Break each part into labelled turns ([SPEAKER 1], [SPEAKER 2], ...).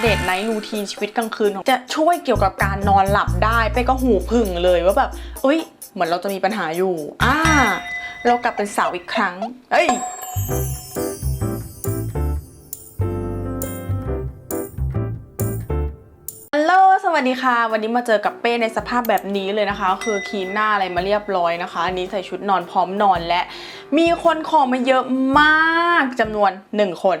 [SPEAKER 1] เดตไนท์รูทีนชีวิตกลางคืน จะช่วยเกี่ยวกับการนอนหลับได้เป้ก็หูพึ่งเลยว่าแบบเอ้ย เหมือนเราจะมีปัญหาอยู่ อ่า เรากลับเป็นสาวอีกครั้ง เอ้ยสวัสดีค่ะ วันนี้มาเจอกับเป้ในสภาพแบบนี้เลยนะคะ คือคีนหน้าอะไรมาเรียบร้อยนะคะ อันนี้ใส่ชุดนอนพร้อมนอนและ มีคนขอมาเยอะมากจำนวน 1 คน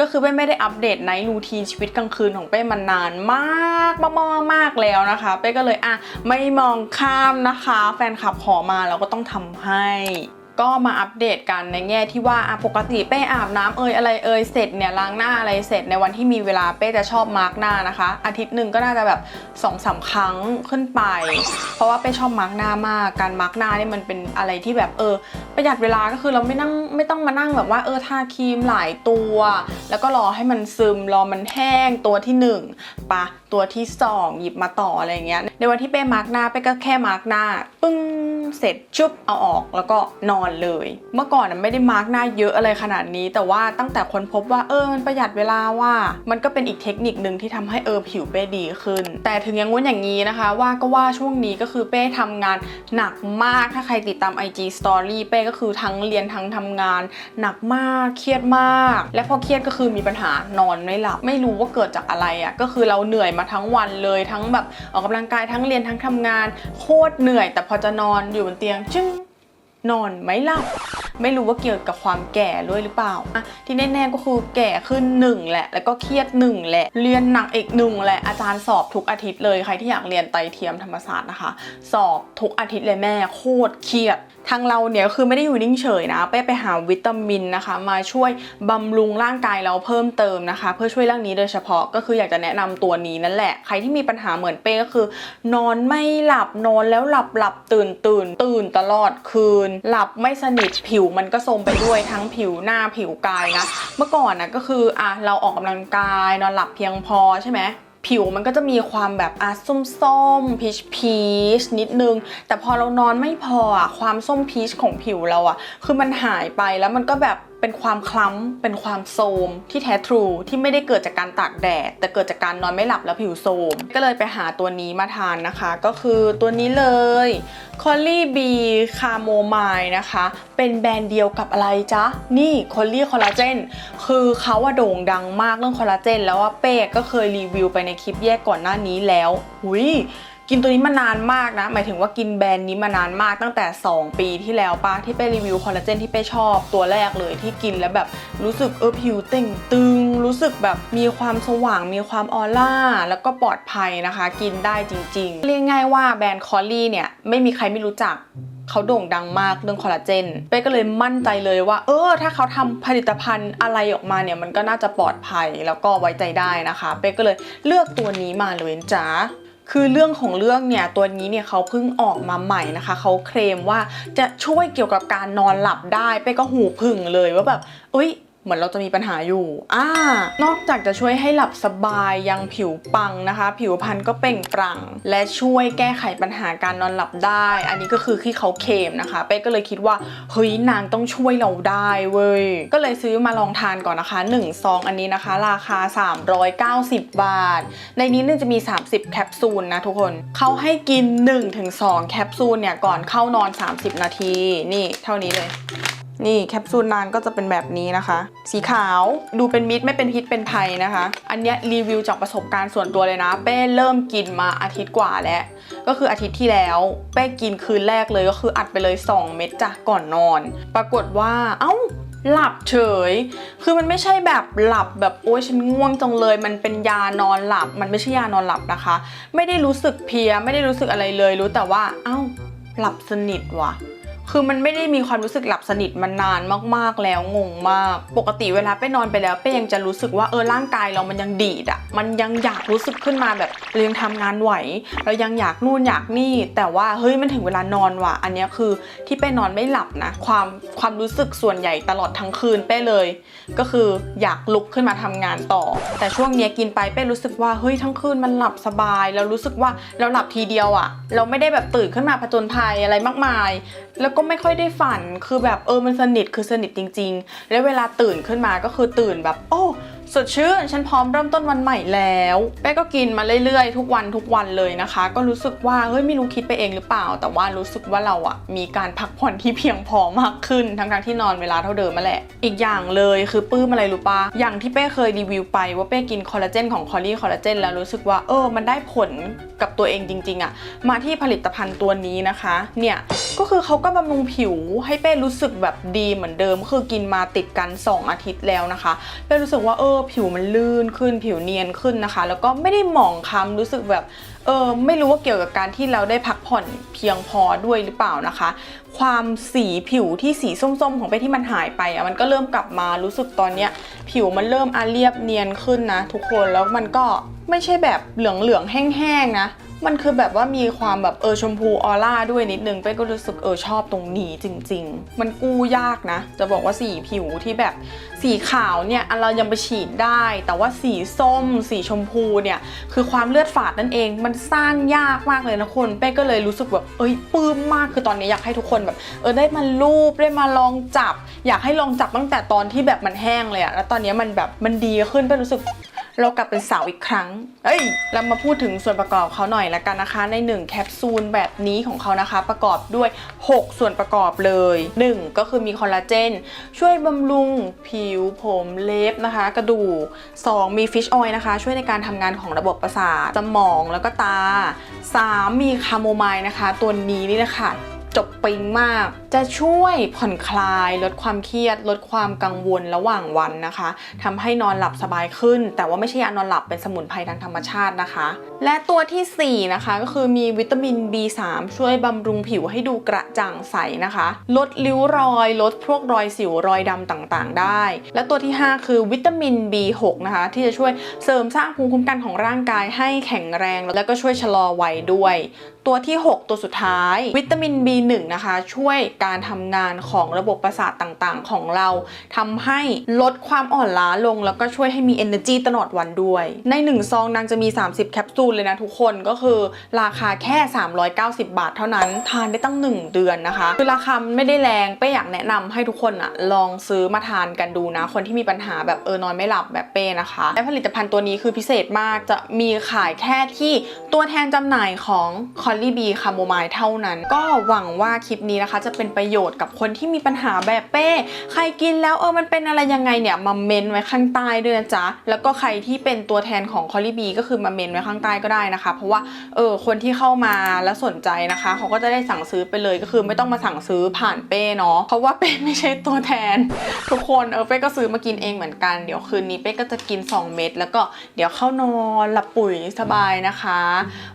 [SPEAKER 1] ก็คือเป้ไม่ได้อัปเดตไนท์รูทีนชีวิตกลางคืนของเป้มานานมากมากๆมากแล้วนะคะ เป้ก็เลยอะไม่มองข้ามนะคะ แฟนคลับขอมาเราก็ต้องทำให้ ก็มาอัปเดตกันในแง่ที่ว่าปกติเป้อาบน้ำเอยอะไรเอยเสร็จเนี่ยล้างหน้าอะไรเสร็จในวันที่มีเวลาเป้จะชอบมาร์กหน้านะคะ อาทิตย์หนึ่งก็น่าจะแบบ2อสาครั้งขึ้นไป เพราะว่าเป้ชอบมาร์กหน้ามากการมาร์กหน้านี่มันเป็นอะไรที่แบบเออ ประหยัดเวลาก็คือเราไม่นั่งไม่ต้องมานั่งแบบว่าเออทาครีมหลายตัว แล้วก็รอให้มันซึมรอมันแห้งตัวที่หนึ่งปะตัวที่สองหยิบมาต่ออะไรเงี้ยในวันที่เป้มาร์กหน้าเป้ก็แค่มาร์กหน้าปึ้ง เสร็จชุบเอาออกแล้วก็นอนเลย เมื่อก่อนน่ะไม่ได้มาร์กหน้าเยอะอะไรขนาดนี้ แต่ว่าตั้งแต่ค้นพบว่าเออมันประหยัดเวลาว่า มันก็เป็นอีกเทคนิคหนึ่งที่ทำให้เออผิวเป้ดีขึ้น แต่ถึงอย่างงู้นอย่างนี้นะคะ ว่าก็ว่าช่วงนี้ก็คือเป้ทำงานหนักมากถ้าใครติดตาม IG Story เป้ก็คือทั้งเรียนทั้งทำงาน หนักมากเครียดมาก และพอเครียดก็คือมีปัญหานอนไม่หลับ ไม่รู้ว่าเกิดจากอะไรอะ่ะก็คือเราเหนื่อยมาทั้งวันเลยทั้งแบบออกกำลังกายทั้งเรียนทั้งทำงานโคตรเหนื่อย แต่พอจะนอนอยู่บนเตียงจึ้งนอนไม่หลับไม่รู้ว่าเกี่ยวกับความแก่ด้วยหรือเปล่า ที่แน่ๆก็คือแก่ขึ้นหนึ่งแหละ แล้วก็เครียดหนึ่งแหละ เรียนหนักอีกหนึ่งแหละ อาจารย์สอบทุกอาทิตย์เลย ใครที่อยากเรียนไตรเทียมธรรมศาสตร์นะคะ สอบทุกอาทิตย์เลยแม่โคตรเครียด ทางเราเนี่ยคือไม่ได้อยู่นิ่งเฉยนะเป้ไปหาวิตามินนะคะ มาช่วยบำรุงร่างกายเราเพิ่มเติมนะคะ เพื่อช่วยเรื่องนี้โดยเฉพาะก็คืออยากจะแนะนำตัวนี้นั่นแหละ ใครที่มีปัญหาเหมือนเป้ก็คือ นอนไม่หลับนอนแล้วหลับหลับตื่นตื่นตื่นตลอดคืน หลับไม่สนิทผิวมันก็โทรมไปด้วยทั้งผิวหน้าผิวกายนะ เมื่อก่อนนะก็คืออะเราออกกำลังกายนอนหลับเพียงพอใช่ไหม ผิวมันก็จะมีความแบบอะส้มๆพีชพีชนิดนึง แต่พอเรานอนไม่พออะความส้มพีชของผิวเราอะคือมันหายไปแล้วมันก็แบบเป็นความคล้ำ เป็นความโทมที่แท้ทรูที่ไม่ได้เกิดจากการตากแดด แต่เกิดจากการนอนไม่หลับแล้วผิวโทมก็เลยไปหาตัวนี้มาทานนะคะ ก็คือตัวนี้เลย c o l l i b c a m o m i l e นะคะ เป็นแบรนด์เดียวกับอะไรจ๊ะ นี่ c o l l i Collagen คือเขาว่าโด่งดังมากเรื่องคอลลาเจนแล้วว่าเป้ก็เคยรีวิวไปในคลิปแยกก่อนหน้านี้แล้วหุย กินตัวนี้มานานมากนะ หมายถึงว่ากินแบรนด์นี้มานานมากตั้งแต่ 2 ปีที่แล้วปะที่เป้รีวิวคอลลาเจนที่เป้ชอบตัวแรกเลยที่กินแล้วแบบรู้สึกเออผิวเต่งตึง รู้สึกแบบมีความสว่างมีความออร่า แล้วก็ปลอดภัยนะคะ กินได้จริง ๆ เรียกง่ายว่าแบรนด์คอลลี่เนี่ยไม่มีใครไม่รู้จักเขาโด่งดังมากเรื่องคอลลาเจน เป้ก็เลยมั่นใจเลยว่า เออ ถ้าเขาทำผลิตภัณฑ์อะไรออกมาเนี่ย มันก็น่าจะปลอดภัยแล้วก็ไว้ใจได้นะคะ เป้ก็เลยเลือกตัวนี้มาเลยจ้า คือเรื่องของเรื่องเนี่ยตัวนี้เนี่ยเขาเพิ่งออกมาใหม่นะคะเขาเคลมว่าจะช่วยเกี่ยวกับการนอนหลับได้ไปก็หูพึ่งเลยว่าแบบเอ้ย เหมือนเราจะมีปัญหาอยู่อ่านอกจากจะช่วยให้หลับสบายยังผิวปังนะคะ ผิวพรรณก็เปล่งปลั่ง และช่วยแก้ไขปัญหาการนอนหลับได้ อันนี้ก็คือที่เขาเคมนะคะเป้ก็เลยคิดว่าเฮ้ยนางต้องช่วยเราได้เว้ยก็เลยซื้อมาลองทานก่อนนะคะ1ซองอันนี้นะคะ ราคา 390 บาท ในนี้เนี่ยจะมี 30 แคปซูลนะทุกคนเขาให้กิน 1-2 แคปซูลเนี่ยก่อนเข้านอน 30 นาที นี่เท่านี้เลย นี่แคปซูลนางก็จะเป็นแบบนี้นะคะ สีขาวดูเป็นมิตรไม่เป็นพิษเป็นภัยนะคะ อันนี้รีวิวจากประสบการณ์ส่วนตัวเลยนะ เป้เริ่มกินมาอาทิตย์กว่าแล้ว ก็คืออาทิตย์ที่แล้ว เป้กินคืนแรกเลยก็คืออัดไปเลย 2 เม็ดจ้ะก่อนนอน ปรากฏว่าเอ้าหลับเฉย คือมันไม่ใช่แบบหลับแบบโอ๊ยฉันง่วงจังเลย มันเป็นยานอนหลับ มันไม่ใช่ยานอนหลับนะคะ ไม่ได้รู้สึกเพีย ไม่ได้รู้สึกอะไรเลย รู้แต่ว่า เอ้า หลับสนิทว่ะ คือมันไม่ได้มีความรู้สึกหลับสนิทมานานมากๆแล้วงงมาก ปกติเวลาไปนอนไปแล้วเป้ยังจะรู้สึกว่าเออร่างกายเรามันยังดีดอะมันยังอยากรู้สึกขึ้นมาแบบเรายังทำงานไหว เรายังอยากนู่นอยากนี่ แต่ว่าเฮ้ยมันถึงเวลานอนว่ะ อันเนี้ยคือที่เป้นอนไม่หลับนะ ความความรู้สึกส่วนใหญ่ตลอดทั้งคืนเป้เลย ก็คืออยากลุกขึ้นมาทำงานต่อ แต่ช่วงเนี้ยกินไปเป้รู้สึกว่าเฮ้ยทั้งคืนมันหลับสบายแล้วรู้สึกว่าเราหลับทีเดียวอะเราไม่ได้แบบตื่นขึ้นมาผจญภัยอะไรมากมาย แล้วก็ไม่ค่อยได้ฝัน คือแบบเออมันสนิทคือสนิทจริง ๆ แล้วเวลาตื่นขึ้นมาก็คือตื่นแบบ โอ้ สดชื่นฉันพร้อมเริ่มต้นวันใหม่แล้วเป้ก็กินมาเรื่อยๆ ทุกวันทุกวันเลยนะคะ ก็รู้สึกว่าเฮ้ยไม่รู้คิดไปเองหรือเปล่า แต่ว่ารู้สึกว่าเราอะมีการพักผ่อนที่เพียงพอมากขึ้นทั้งๆที่นอนเวลาเท่าเดิมมาแหละ อีกอย่างเลยคือปื้มอะไรรู้ปะอย่างที่เป้เคยรีวิวไปว่าเป้กินคอลลาเจนของคอลลี่คอลลาเจนแล้วรู้สึกว่าเออมันได้ผลกับตัวเองจริง ๆอะมาที่ผลิตภัณฑ์ตัวนี้นะคะเนี่ยก็คือเขาก็บำรุงผิวให้เป้รู้สึกแบบดีเหมือนเดิม คือกินมาติดกัน 2 อาทิตย์แล้วนะคะเป้รู้สึกว่าเออผิวมันลื่นขึ้นผิวเนียนขึ้นนะคะ แล้วก็ไม่ได้หมองคล้ำรู้สึกแบบเออไม่รู้ว่าเกี่ยวกับการที่เราได้พักผ่อนเพียงพอด้วยหรือเปล่านะคะ ความสีผิวที่สีส้มๆ ของเป้ที่มันหายไปอะมันก็เริ่มกลับมารู้สึกตอนเนี้ยผิวมันเริ่มอาเรียบเนียนขึ้นนะ ทุกคนแล้วมันก็ไม่ใช่แบบเหลืองๆแห้งๆนะ มันคือแบบว่ามีความแบบเออชมพูออร่าด้วยนิดนึงเป้ก็รู้สึกเออชอบตรงนี้จริง ๆ มันกู้ยากนะ จะบอกว่าสีผิวที่แบบสีขาวเนี่ยอันเรายังไปฉีดได้ แต่ว่าสีส้ม สีชมพูเนี่ยคือความเลือดฝาดนั่นเอง มันสร้างยากมากเลยนะคนเป้ก็เลยรู้สึกแบบเอ้ยปื้มมากคือตอนนี้อยากให้ทุกคนแบบ เออได้มาลูบได้มาลองจับ อยากให้ลองจับตั้งแต่ตอนที่แบบมันแห้งเลยอะแล้วตอนนี้มันแบบมันดีขึ้นเป้รู้สึก เรากลับเป็นสาวอีกครั้ง เอ้ย เรามาพูดถึงส่วนประกอบเขาหน่อยละกันนะคะ ใน 1 แคปซูลแบบนี้ของเขานะคะ ประกอบด้วย 6 ส่วนประกอบเลย 1 ก็คือมีคอลลาเจน ช่วยบำรุงผิวผมเล็บนะคะ กระดูก 2 มีฟิชออยล์นะคะ ช่วยในการทำงานของระบบประสาทสมองแล้วก็ตา 3 มีคาโมไมล์นะคะ ตัวนี้นี่นะคะ จบปิงมาก จะช่วยผ่อนคลาย ลดความเครียด ลดความกังวลระหว่างวันนะคะทำให้นอนหลับสบายขึ้น แต่ว่าไม่ใช่ยานอนหลับเป็นสมุนไพรทางธรรมชาตินะคะและตัวทีสี่ 4 นะคะ ก็คือมีวิตามิน B3 ช่วยบำรุงผิวให้ดูกระจ่างใสนะคะ ลดริ้วรอย ลดพวกรอยสิวรอยดำต่างๆ ได้ และตัวที่ 5 คือวิตามิน B6 นะคะ ที่จะช่วยเสริมสร้างภูมิคุ้มกันของร่างกายให้แข็งแรง แล้วก็ช่วยชะลอวัยด้วย ตัวที่ 6 ตัวสุดท้าย วิตามิน B1 นะคะ ช่วยการทำงานของระบบประสาทต่างๆ ของเราทำให้ลดความอ่อนล้าลง แล้วก็ช่วยให้มี energy ตลอดวันด้วย ใน1ซองนางจะมี 30 แคปซูลเลยนะทุกคนก็คือราคาแค่ 390 บาท เท่านั้นทานได้ตั้ง 1 เดือนนะคะ คือราคาไม่ได้แรงเป้อยากแนะนำให้ทุกคนอะลองซื้อมาทานกันดูนะ คนที่มีปัญหาแบบเออนอนไม่หลับแบบเป้นะคะและผลิตภัณฑ์ตัวนี้คือพิเศษมากจะมีขายแค่ที่ตัวแทนจำหน่ายของคอลลี่บีคาโมไมล์เท่านั้น ก็หวังว่าคลิปนี้นะคะ จะเป็นประโยชน์กับคนที่มีปัญหาแบบเป้ ใครกินแล้วเออมันเป็นอะไรยังไงเนี่ยมาเมนไว้ข้างใต้ด้วยนะจ๊ะแล้วก็ใครที่เป็นตัวแทนของคอลลี่บีก็คือมาเมนไว้ข้างใต้ก็ได้นะคะ เพราะว่าเออคนที่เข้ามาแล้วสนใจนะคะเขาก็จะได้สั่งซื้อไปเลยก็คือไม่ต้องมาสั่งซื้อผ่านเป้เนาะเพราะว่าเป้ไม่ใช่ตัวแทน ทุกคนเออเป้ก็ซื้อมากินเองเหมือนกันเดี๋ยวคืนนี้เป้ก็จะกิน 2 เม็ดแล้วก็เดี๋ยวเข้านอนหลับปุ๋ยสบายนะคะ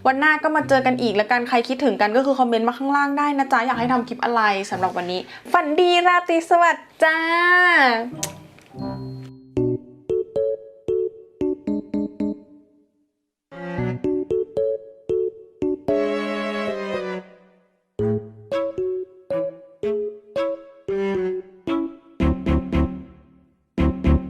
[SPEAKER 1] วันหน้าก็มาเจอกันอีกแล้วกันใครคิดถึงกันก็คือคอมเมนต์มาข้างล่างได้นะจ๊ะอยากให้ทำคลิปอะไรสำหรับวันนี้ ฝันดีราตรีสวัสดิ์จ้า